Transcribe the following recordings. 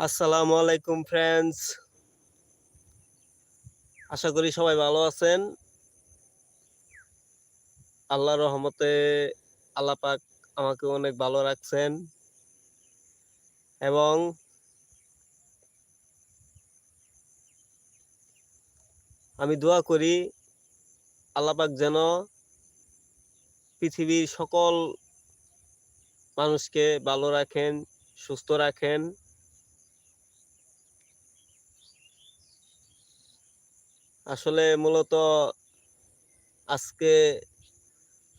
আসসালামু আলাইকুম ফ্রেন্ডস আশা করি সবাই ভালো আছেন। আল্লাহ রহমতে আল্লাহ পাক আমাকে অনেক ভালো রাখছেন। এবং আমি দোয়া করি আল্লাপাক যেন পৃথিবীর সকল মানুষকে ভালো রাখেন, সুস্থ রাখেন। আসলে মূলত আজকে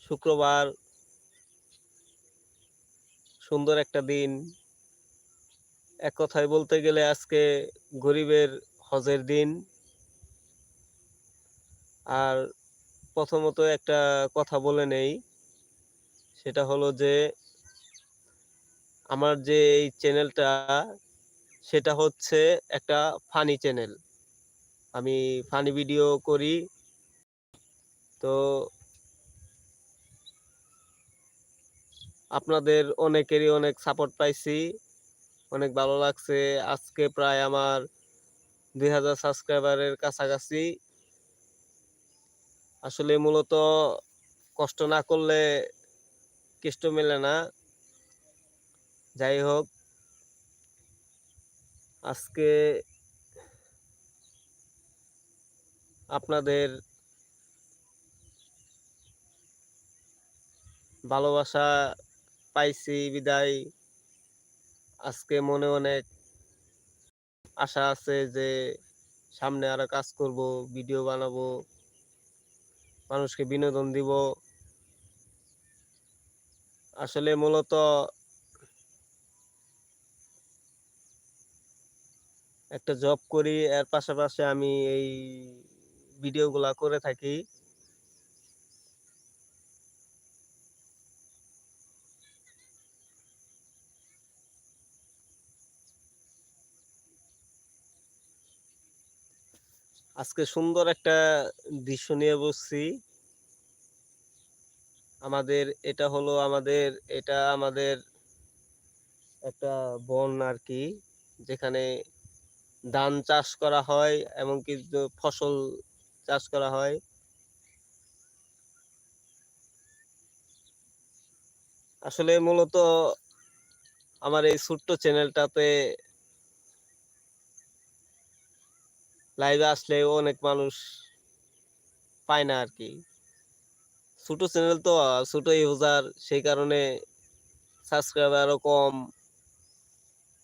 শুক্রবার, সুন্দর একটা দিন। এক কথায় বলতে গেলে আজকে গরিবের হজের দিন। আর প্রথমত একটা কথা বলে নেই সেটা হলো যে, আমার যে এই চ্যানেলটা, সেটা হচ্ছে একটা ফানি চ্যানেল আমি ফানি ভিডিও করি। তো আপনাদের অনেকেরই অনেক সাপোর্ট পাইছি, অনেক ভালো লাগছে। আজকে প্রায় আমার দুই হাজার সাবস্ক্রাইবারের কাছাকাছি। আসলে মূলত কষ্ট না করলে কেষ্ট মেলে না। যাই হোক আজকে আপনাদের ভালোবাসা পাইছি, বিদায়। আজকে মনে অনেক আশা আছে যে সামনে আরও কাজ করব, ভিডিও বানাবো, মানুষকে বিনোদন দিব। আসলে মূলত একটা জব করি, এর পাশাপাশি আমি এই ভিডিওগুলা করে থাকি। আজকে সুন্দর একটা দৃশ্য নিয়ে বসছি। আমাদের এটা হলো আমাদের, এটা আমাদের একটা বন আর কি যেখানে ধান চাষ করা হয় এমনকি ফসল চাষ করা হয়। আসলে মূলত আমার এই ছোট্ট চ্যানেলটাতে লাইভে আসলে অনেক মানুষ পায় না আর কি ছোট চ্যানেল তো ছোট ইউজার সেই কারণে সাবস্ক্রাইবারও কম।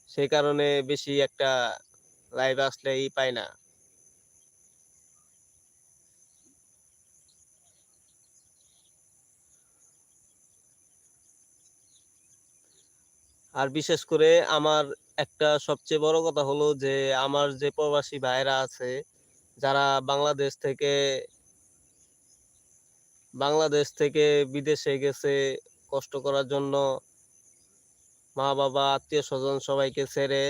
সেই কারণে বেশি একটা লাইভ আসলেই পায় না। আর বিশেষ করে আমার একটা সবচেয়ে বড় কথা হলো যে, আমার যে প্রবাসী ভাইরা আছে, যারা বাংলাদেশ থেকে বাংলাদেশ থেকে বিদেশে গেছে, কষ্ট করার জন্য মা বাবা, আত্মীয় স্বজন সবাইকে ছেড়ে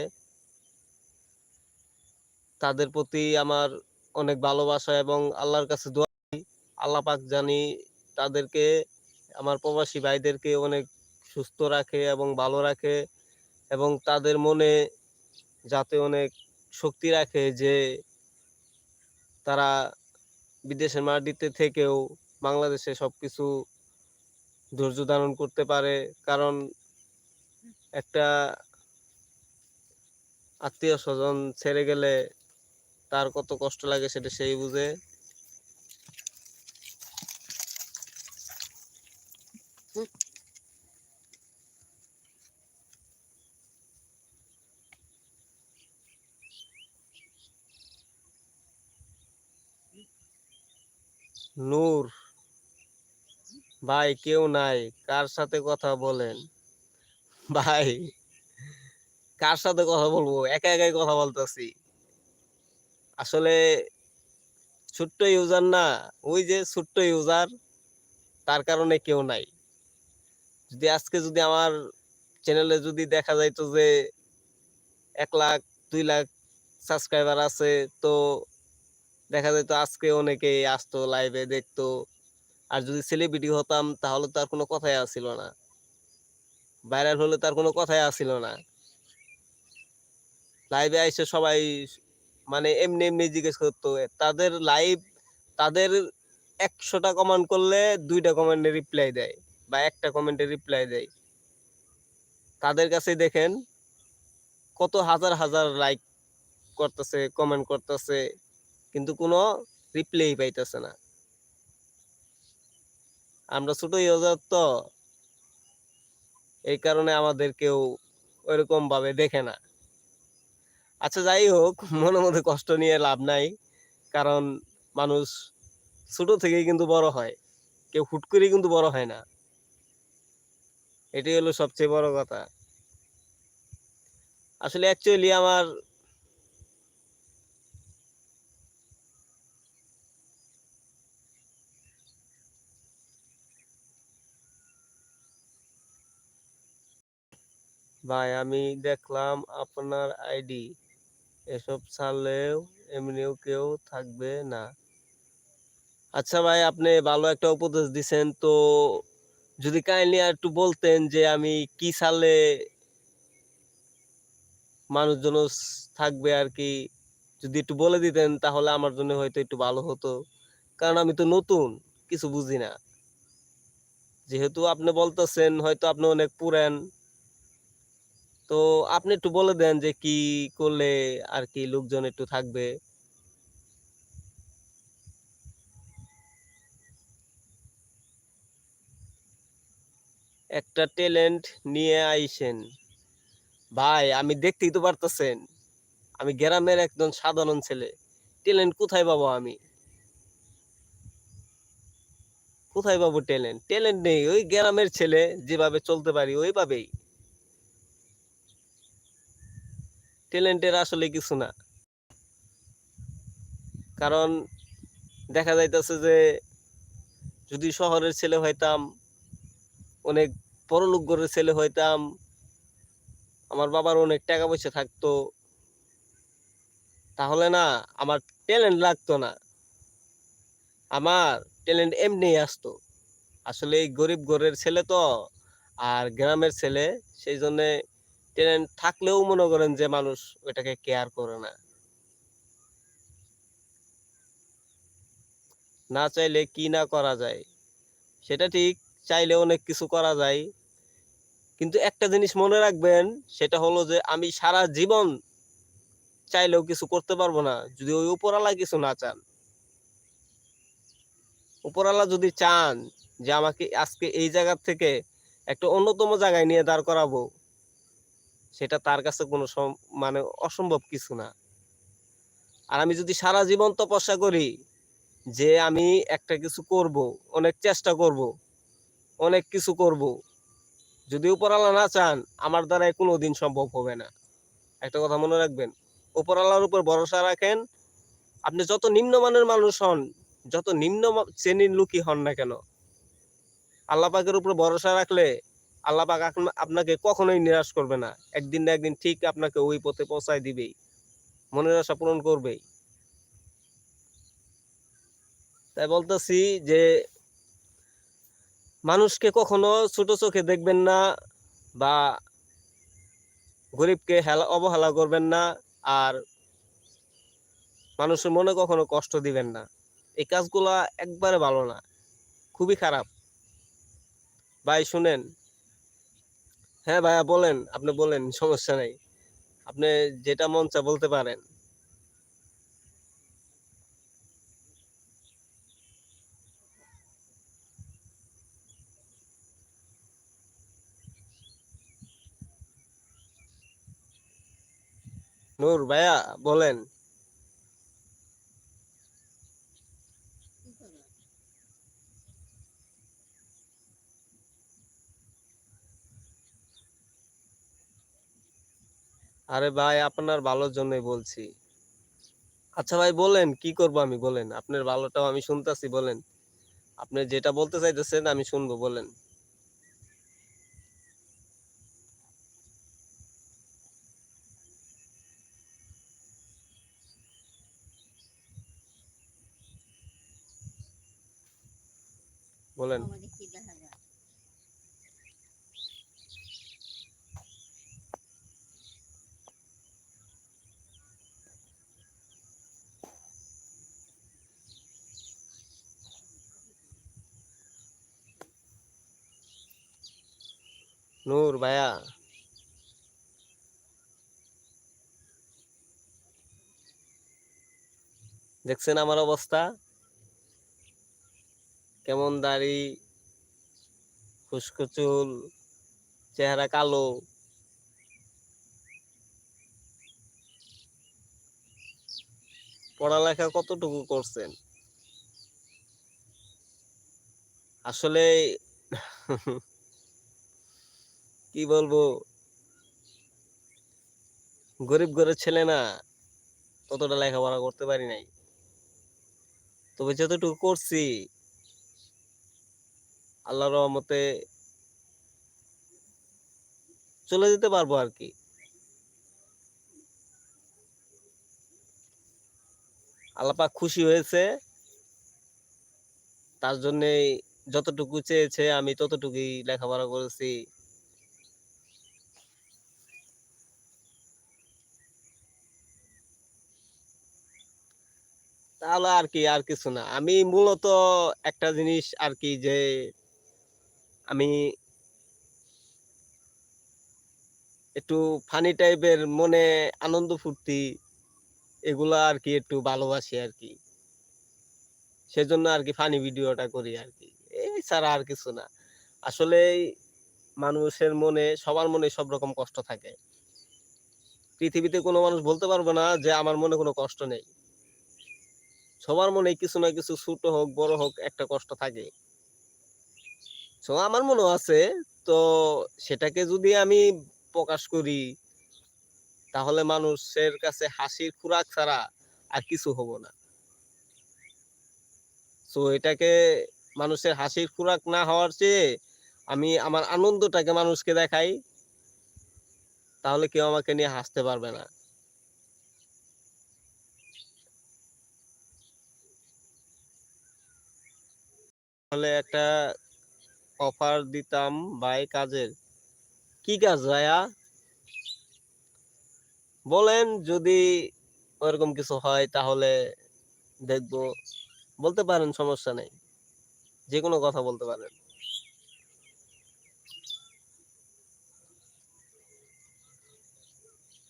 তাদের প্রতি আমার অনেক ভালোবাসা এবং আল্লাহর কাছে দোয়া। আল্লাহ পাক জানি তাদেরকে, আমার প্রবাসী ভাইদেরকে অনেক সুস্থ রাখে এবং ভালো রাখে এবং তাদের মনে যাতে অনেক শক্তি রাখে যে তারা বিদেশের মাটিতে থেকেও বাংলাদেশে সবকিছু ধৈর্য ধারণ করতে পারে। কারণ একটা আত্মীয় স্বজন ছেড়ে গেলে তার কত কষ্ট লাগে সেটা সেই বুঝে। নূর ভাই, কেউ নাই। কার সাথে কথা বলেন? ভাই, কার সাথে কথা বলব? একা একাই কথা বলতেছি। আসলে ছোট্ট ইউজার না, ওই যে ছোট্ট ইউজার তার কারণে কেউ নাই। যদি আজকে যদি আমার চ্যানেলে যদি দেখা যাইতো যে এক লাখ, দুই লাখ সাবস্ক্রাইবার আছে, তো দেখা যেত আজকে অনেকেই আসতো লাইভে দেখতো। আর যদি সেলিব্রিটি হতাম, তাহলে তো আর কোনো কথাই আসছিল না। ভাইরাল হলে তার কোনো কথাই আসছিল না। লাইভে এসে সবাই মানে এমনি এমনি জিজ্ঞেস করতো, তাদের লাইভ তাদের একশোটা কমেন্ট করলে দুইটা কমেন্টে রিপ্লাই দেয় বা একটা কমেন্টে রিপ্লাই দেয়। তাদের কাছে দেখেন কত হাজার হাজার লাইক করতেছে কমেন্ট করতেছে, কিন্তু কোনো রিপ্লাই পাইতেছে না। আমরা ছোট ইউজার তো এই কারণে আমাদের কেউ ওইরকম ভাবে দেখে না। আচ্ছা যাই হোক মনে মধ্যে কষ্ট নিয়ে লাভ নাই, কারণ মানুষ ছোট থেকেই কিন্তু বড় হয়, কেউ হুট করে কিন্তু বড় হয় না। এটাই হলো সবচেয়ে বড় কথা। আসলে অ্যাকচুয়ালি আমার ভাই, আমি দেখলাম আপনার আইডি। এসব ছাড়লেও এমনিও কেউ থাকবে না। আচ্ছা ভাই, আপনি ভালো একটা উপদেশ দিছেন। তো যদি কাইন্ডলি আর একটু বলতেন যে আমি কি সালে মানুষজন থাকবে আর কি, যদি একটু বলে দিতেন তাহলে আমার জন্য হয়তো একটু ভালো হতো। কারণ আমি তো নতুন, কিছু বুঝি না। যেহেতু আপনি বলতেছেন, হয়তো আপনি অনেক পুরান। তো আপনি একটু বলে দেন যে কি করলে আর কি লোকজন একটু থাকবে? একটা ট্যালেন্ট নিয়ে আইসেন। ভাই, আমি দেখতেই তো পারতেছেন। আমি গ্রামের একজন সাধারণ ছেলে। ট্যালেন্ট কোথায় পাবো আমি? কোথায় পাবো ট্যালেন্ট? ট্যালেন্ট নেই। ওই গ্রামের ছেলে যেভাবে চলতে পারি, ওইভাবেই। ট্যালেন্টের আসলে কিছু না। কারণ দেখা যাইতেছে যে, যদি শহরের ছেলে হইতাম, অনেক বড় লোক ঘরের ছেলে হইতাম, আমার বাবার অনেক টাকা পয়সা থাকতো, তাহলে না, আমার ট্যালেন্ট লাগতো না। আমার ট্যালেন্ট এমনি আসতো। আসলে এই গরিব ঘরের ছেলে তো, আর গ্রামের ছেলে, সেই জন্যে ট্যালেন্ট থাকলেও মনে করেন যে মানুষ ওইটাকে কেয়ার করে না। না চাইলে কি না করা যায়? সেটা ঠিক চাইলে অনেক কিছু করা যায়। কিন্তু একটা জিনিস মনে রাখবেন, সেটা হলো যে আমি সারা জীবন চাইলেও কিছু করতে পারব না, যদি ওই উপরালা কিছু না চান। উপরালা যদি চান যে আমাকে আজকে এই জায়গা থেকে একটা অন্যতম জায়গায় নিয়ে দাঁড় করাবো সেটা তার কাছে কোনো মানে অসম্ভব কিছু না। আর আমি যদি সারা জীবন তপস্যা করি যে আমি একটা কিছু করব, অনেক চেষ্টা করব, অনেক কিছু করব, যদি উপরালা না চান, আমার দ্বারা কোনো দিন সম্ভব হবে না। একটা কথা মনে রাখবেন উপরালার উপর ভরসা রাখেন, আপনি যত নিম্নমানের মানুষ হন, যত নিম্ন শ্রেণির লোকই হন না কেন, আল্লাহ পাকের উপর ভরসা রাখলে আল্লাহ পাক আপনাকে কখনোই নিরাশ করবে না। একদিন না একদিন ঠিক আপনাকে ওই পথে পৌঁছায় দিবেই। মনের আশা পূরণ করবেই। তাই বলতেছি যে, মানুষকে কখনো ছোট চোখে দেখবেন না বা গরিবকে হেলা, অবহেলা করবেন না আর মানুষের মনে কখনো কষ্ট দিবেন না। এই কাজগুলা একবারে ভালো না। খুবই খারাপ। ভাই, শুনেন হ্যাঁ ভাইয়া, বলেন, আপনি বলেন, সমস্যা নেই। আপনি যেটা মন চা বলতে পারেন। নূর ভাইয়া, বলেন। আরে ভাই, আপনার ভালোর জন্যই বলছি। আচ্ছা ভাই, বলেন, কি করব আমি? বলেন, আপনার ভালোটাও আমি শুনতেছি, বলেন। আপনি যেটা বলতে চাইতেছেন, আমি শুনব, বলেন। বলেন। নূর ভাইয়া। দেখছেন আমার অবস্থা? কেমন দাড়ি? খুশকো চুল চেহারা কালো? পড়ালেখা কতটুকু করছেন? আসলে কি বলব? গরিব ঘরের ছেলে না ততটা লেখাপড়া করতে পারি নাই। তবে যতটুকু করছি, আল্লাহর রহমতে চলে যেতে পারব আর কি। আল্লাপাক খুশি হয়েছে। তার জন্যে যতটুকু চেয়েছে, আমি ততটুকুই লেখাপড়া করেছি। তাহলে আর কি, আর কিছু না। আমি মূলত একটা জিনিস আর কি যে, আমি একটু ফানি টাইপের মনে আনন্দ ফুর্তি এগুলা আর কি একটু ভালোবাসি আর কি। সেজন্য আর কি ফানি ভিডিওটা করি আর কি। এই ছাড়া আর কিছু না। আসলে মানুষের মনে, সবার মনে সব রকম কষ্ট থাকে। পৃথিবীতে কোনো মানুষ বলতে পারবে না যে আমার মনে কোনো কষ্ট নেই। সবার মনে কিছু না কিছু ছোট হোক, বড় হোক, একটা কষ্ট থাকে। তো আমার মনে আছে, তো সেটাকে যদি আমি প্রকাশ করি, তাহলে মানুষের কাছে হাসির খোরাক ছাড়া আর কিছু হব না। তো এটাকে মানুষের হাসির খোরাক না হওয়ার চেয়ে আমি আমার আনন্দটাকে মানুষকে দেখাই, তাহলে কেউ আমাকে নিয়ে হাসতে পারবে না। তাহলে একটা অফার দিতাম ভাই কাজের। কি কাজ ভাইয়া? বলেন যদি ওরকম কিছু হয় তাহলে দেখব। বলতে পারেন সমস্যা নেই। যে কোনো কথা বলতে পারেন।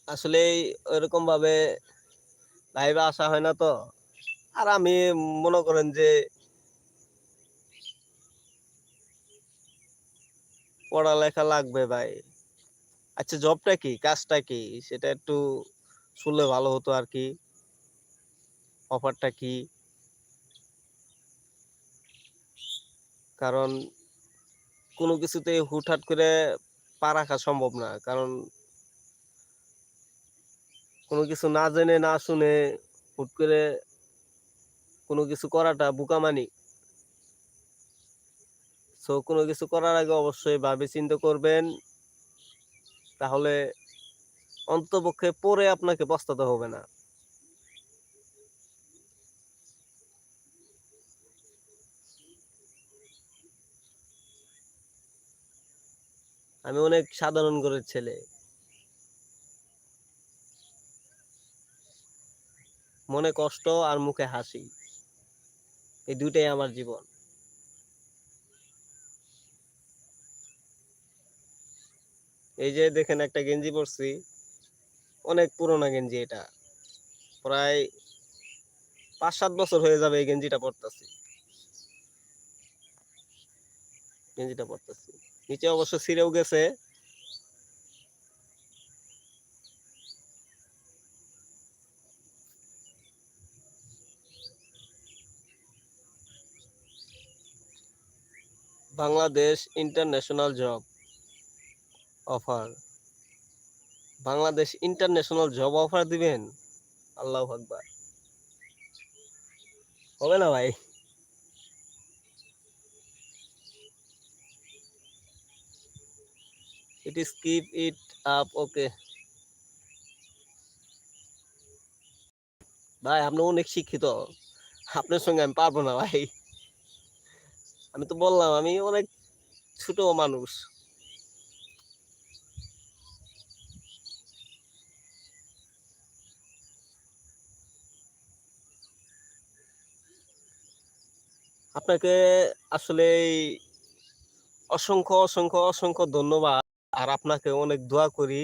আসলে ওইরকম ভাবে লাইভে আসা হয় না তো। আর আমি মনে করেন যে পড়ালেখা লাগবে ভাই। আচ্ছা জবটা কি? কাজটা কি? সেটা একটু শুনলে ভালো হতো আর কি। অফারটা কি? কারণ কোনো কিছুতে হুটহাট করে পা রাখা সম্ভব না। কারণ কোনো কিছু না জেনে, না শুনে হুট করে কোনো কিছু করাটা বোকামানি। সো কোনো কিছু করার আগে অবশ্যই ভাবে, চিন্তা করবেন। তাহলে অন্তপক্ষে পরে আপনাকে পস্তাতে হবে না। আমি অনেক সাধারণ ঘরের ছেলে। মনে কষ্ট আর মুখে হাসি। এই দুইটাই আমার জীবন। এই যে দেখেন একটা গেঞ্জি পরছি। অনেক পুরোনো গেঞ্জি এটা। প্রায় পাঁচ সাত বছর হয়ে যাবে এই গেঞ্জিটা পরতেছি। গেঞ্জিটা পরতেছি। নিচে অবশ্য ছিঁড়েও গেছে। Bangladesh international job. Offer. Bangladesh international job offer দিবেন? আল্লাহ আকবার। হবে না ভাই? It is keep it up okay ভাই, আপনি অনেক শিক্ষিত। আপনার সঙ্গে আমি পারব না ভাই। আমি তো বললাম, আমি অনেক ছোট মানুষ। আপনাকে আসলে অসংখ্য অসংখ্য অসংখ্য ধন্যবাদ। আর আপনাকে অনেক দোয়া করি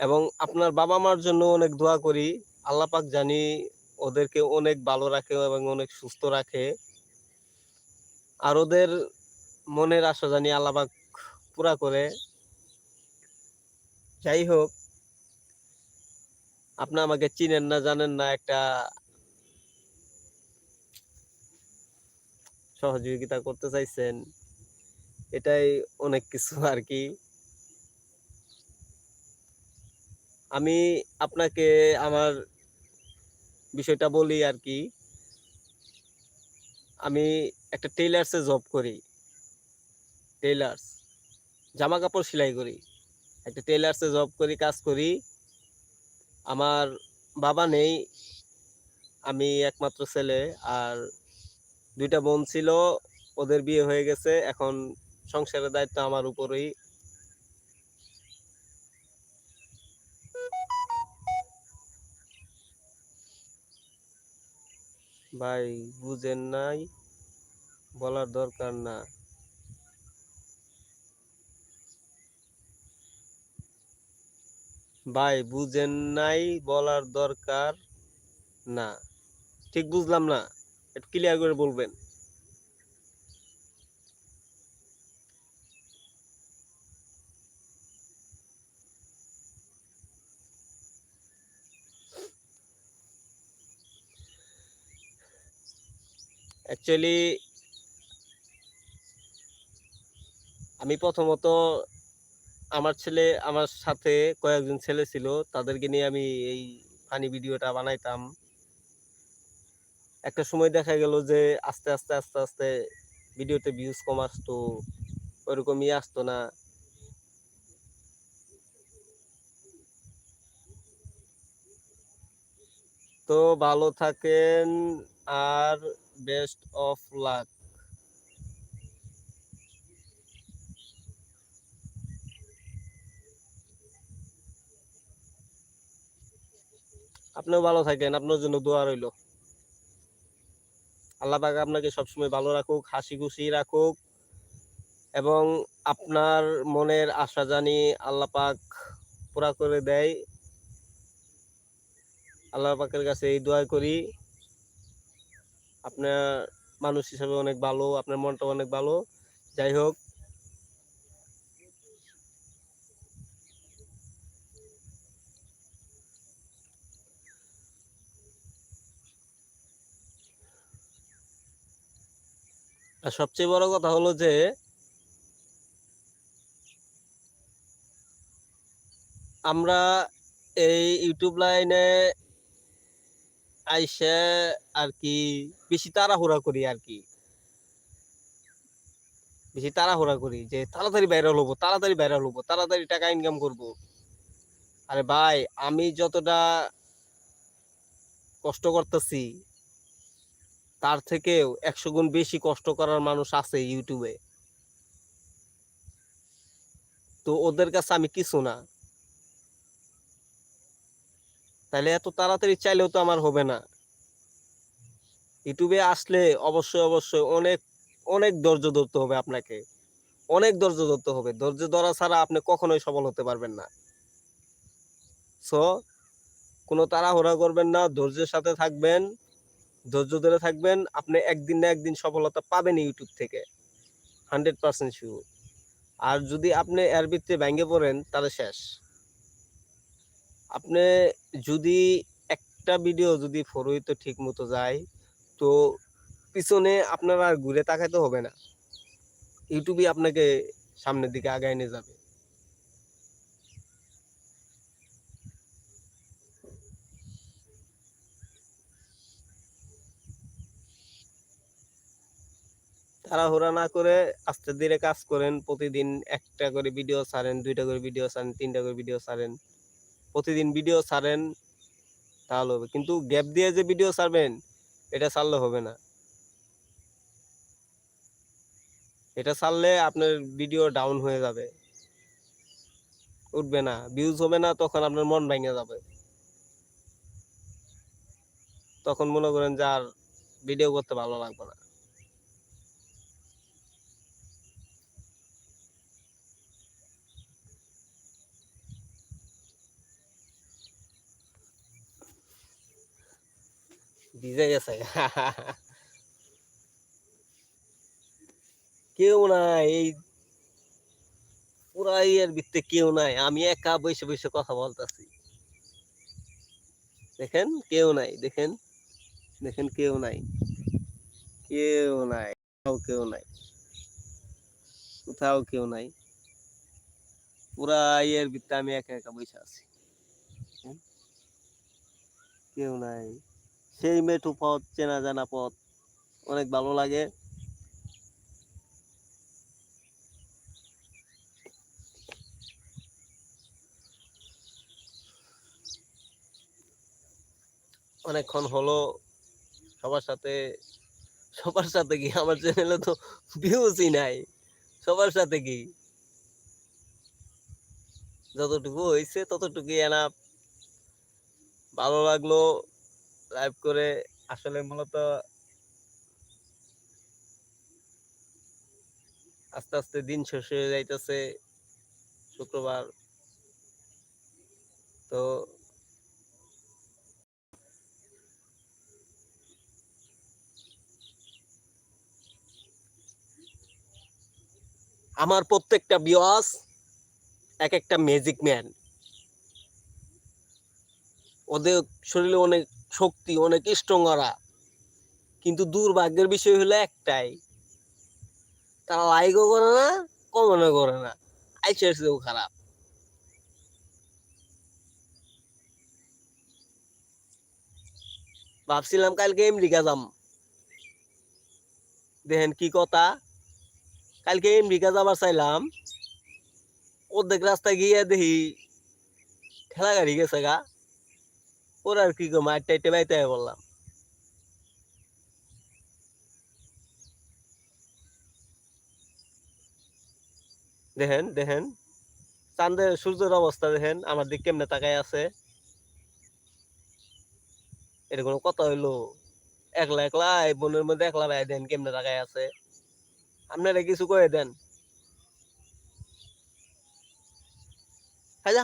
এবং আপনার বাবা মার জন্য অনেক দোয়া করি। আল্লাহ পাক জানি ওদেরকে অনেক ভালো রাখে এবং অনেক সুস্থ রাখে। আর ওদের মনের আশা জানি আল্লাহ পাক পুরা করে। যাই হোক, আপনি আমাকে চিনেন না, জানেন না একটা সহযোগিতা করতে চাইছেন, এটাই অনেক কিছু আর কি। আমি আপনাকে আমার বিষয়টা বলি আর কি। আমি একটা টেইলার্সে জব করি। টেইলার্স জামা কাপড় সেলাই করি। একটা টেইলার্সে জব করি, কাজ করি। আমার বাবা নেই, আমি একমাত্র ছেলে আর দুইটা বোন ছিল, ওদের বিয়ে হয়ে গেছে, এখন সংসারের দায়িত্ব আমার উপরেই। ভাই, বুঝেন নাই, বলার দরকার না। ভাই, বুঝেন নাই, বলার দরকার না। ঠিক বুঝলাম না। একটু ক্লিয়ার করে বলবেন। অ্যাকচুয়ালি আমি প্রথমত আমার ছেলে, আমার সাথে কয়েকজন ছেলে ছিল, তাদেরকে নিয়ে আমি এই ফানি ভিডিওটা বানাইতাম। একটা সময় দেখা গেল যে আস্তে আস্তে আস্তে আস্তে ভিডিওতে ভিউজ কম আসতো, ওরকমই আসতো না। তো ভালো থাকেন আর বেস্ট অফ লাক আপনিও ভালো থাকেন, আপনার জন্য দোয়া রইল। আল্লাহ পাক আপনাকে সবসময় ভালো রাখুক, হাসি খুশি রাখুক এবং আপনার মনের আশা জানি আল্লাহ পাক পুরা করে দেয়। আল্লাহ পাকের কাছে এই দোয়া করি। আপনার মানুষ হিসাবে অনেক ভালো, আপনার মনটা অনেক ভালো। যাই হোক আর সবচেয়ে বড় কথা হলো যে, আমরা এই ইউটিউব লাইনে আইসে আর কি বেশি তাড়াহুড়া করি আর কি। বেশি তাড়াহুড়া করি যে, তাড়াতাড়ি ভাইরাল হব, তাড়াতাড়ি ভাইরাল হব, তাড়াতাড়ি টাকা ইনকাম করব। আরে ভাই, আমি যতটা কষ্ট করতেছি তার থেকেও একশো গুণ বেশি কষ্ট করার মানুষ আছে ইউটিউবে তো ওদের কাছে আমি কিছু না। তাহলে এত তাড়াতাড়ি চাইলেও তো আমার হবে না। ইউটিউবে আসলে অবশ্যই অবশ্যই অনেক অনেক ধৈর্য ধরতে হবে আপনাকে। অনেক ধৈর্য ধরতে হবে। ধৈর্য ধরা ছাড়া আপনি কখনোই সফল হতে পারবেন না। সো কোনো তাড়াহুড়া করবেন না, ধৈর্যের সাথে থাকবেন। ধৈর্য ধরে থাকবেন, আপনি একদিন না একদিন সফলতা পাবেন ইউটিউব থেকে। হান্ড্রেড পার্সেন্ট শিওর আর যদি আপনি এর ভিতরে ভেঙে পড়েন, তাহলে শেষ। আপনি যদি একটা ভিডিও যদি ফরইতে ঠিক মতো যায়, তো পিছনে আপনার আর ঘুরে তাকাইতে হবে না। ইউটিউবই আপনাকে সামনের দিকে আগায় নিয়ে যাবে। তাড়াহুড়া না করে আস্তে ধীরে কাজ করেন। প্রতিদিন একটা করে ভিডিও ছাড়েন, দুইটা করে ভিডিও ছাড়েন, তিনটা করে ভিডিও ছাড়েন। প্রতিদিন ভিডিও ছাড়েন, তাহলে হবে। কিন্তু গ্যাপ দিয়ে যে ভিডিও ছাড়বেন, এটা ছাড়লে হবে না। এটা ছাড়লে আপনার ভিডিও ডাউন হয়ে যাবে। উঠবে না ভিউজ হবে না, তখন আপনার মন ভেঙে যাবে। তখন মনে করেন যে আর ভিডিও করতে ভালো লাগবে না। ভিজে গেছে কেউ নাই। এই পুরা ইয়ের ভিতরে কেউ নাই। আমি একা বসে বসে কথা বলতেছি। দেখেন, কেউ নাই। দেখেন দেখেন কেউ নাই। কেউ নাই। কোথাও কেউ নাই। কোথাও কেউ নাই। পুরা ইয়ের ভিতরে আমি একা একা বসে আছি। কেউ নাই। সেই মেঠু পথ, চেনা জানা পথ, অনেক ভালো লাগে। অনেকক্ষণ হলো, সবার সাথে সবার সাথে কি? আমার চ্যানেলে তো ভিউজই নাই। সবার সাথে কি? যতটুকু হয়েছে ততটুকুই এনা ভালো লাগল। লাইভ করে আসলে মূলত আস্তে আস্তে দিন শেষ হয়ে যাইতেছে শুক্রবার। তো আমার প্রত্যেকটা বিয়াস এক একটা ম্যাজিক ম্যান ওদের শরীরে অনেক শক্তি, অনেক স্ট্রং ওরা কিন্তু দুর্ভাগ্যের বিষয় হলো একটাই, তারা লাইকও করে না কমেন্টও করে না। আইসিআরসিও খারাপ। ভাবছিলাম কালকে আমেরিকা যাম। দেখেন কি কথা, কালকে আমেরিকা যাবার চাইলাম। অর্ধেক রাস্তায় গিয়ে দেখি ঠেলা গাড়ি গেছে গা। ওরা কি গো মাঠ টাইটে বাইতে বললাম। দেখেন দেখেন। চাঁদের সূর্যের অবস্থা দেখেন, আমার দিক কেমনে তাকায় আছে। এটা কোনো কথা হইল, একলা একলা বনের মধ্যে একলা ভাই দেন, কেমনে তাকায় আছে। আপনারা কিছু কয়ে দেন। হ্যাঁ